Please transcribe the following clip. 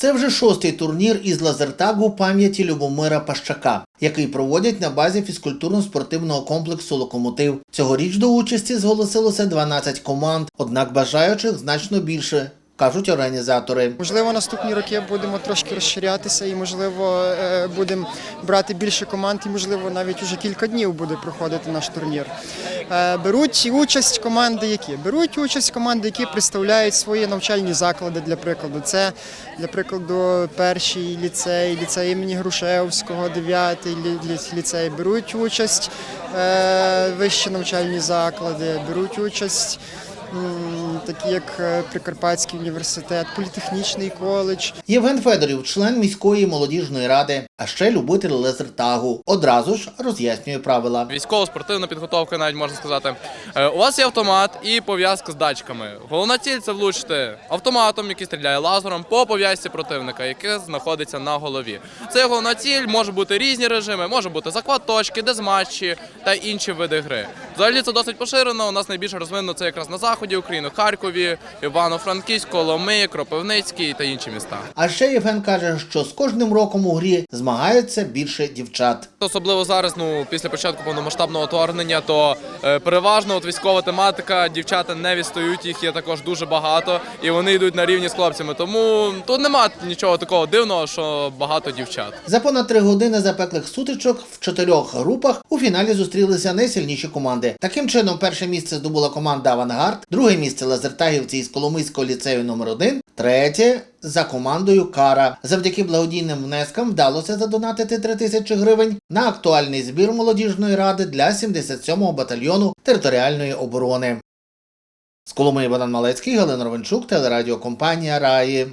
Це вже шостий турнір із лазертагу пам'яті Любомира Пащака, який проводять на базі фізкультурно-спортивного комплексу Локомотив. Цьогоріч до участі зголосилося 12 команд, однак бажаючих значно більше, кажуть організатори. Можливо, наступні роки будемо трошки розширятися і, можливо, е, будемо брати більше команд, і, можливо, навіть уже кілька днів буде проходити наш турнір. Е, Беруть участь команди, які беруть участь команди, які представляють свої навчальні заклади для прикладу. Це для прикладу перший ліцей, ліцей імені Грушевського, дев'ятий лі- лі- ліцей. Беруть участь е, вищі навчальні заклади, беруть участь. Такі як е, Прикарпатський університет, політехнічний коледж, Євген Федорів, член міської молодіжної ради, а ще любитель лазертагу. Одразу ж роз'яснює правила. Військово-спортивна підготовка, навіть можна сказати. Е, У вас є автомат і пов'язка з датчиками. Головна ціль це влучити автоматом, який стріляє лазером, по пов'язці противника, яке знаходиться на голові. Це головна ціль, може бути різні режими, може бути захват точки, дезматчі та інші види гри. Взагалі це досить поширено. У нас найбільше розвинено це якраз на заході України, Харкові, Івано-Франківськ, Коломиї, Кропивницький та інші міста. А ще Євген каже, що з кожним роком у грі змагаються більше дівчат. Особливо зараз, ну після початку повномасштабного вторгнення, то е, переважно от військова тематика, дівчата не відстають, їх є також дуже багато, і вони йдуть на рівні з хлопцями. Тому тут нема нічого такого дивного, що багато дівчат. За понад три години запеклих сутичок в чотирьох групах у фіналі зустрілися найсильніші команди. Таким чином, перше місце здобула команда Авангард, друге місце лазертагівці із Коломийського ліцею номер 1 третє за командою Кара. Завдяки благодійним внескам вдалося задонатити 3 тисячі гривень на актуальний збір молодіжної ради для 77-го батальйону територіальної оборони. З Коломи Богдан Малецький, Галина Ровенчук, телерадіокомпанія Раї.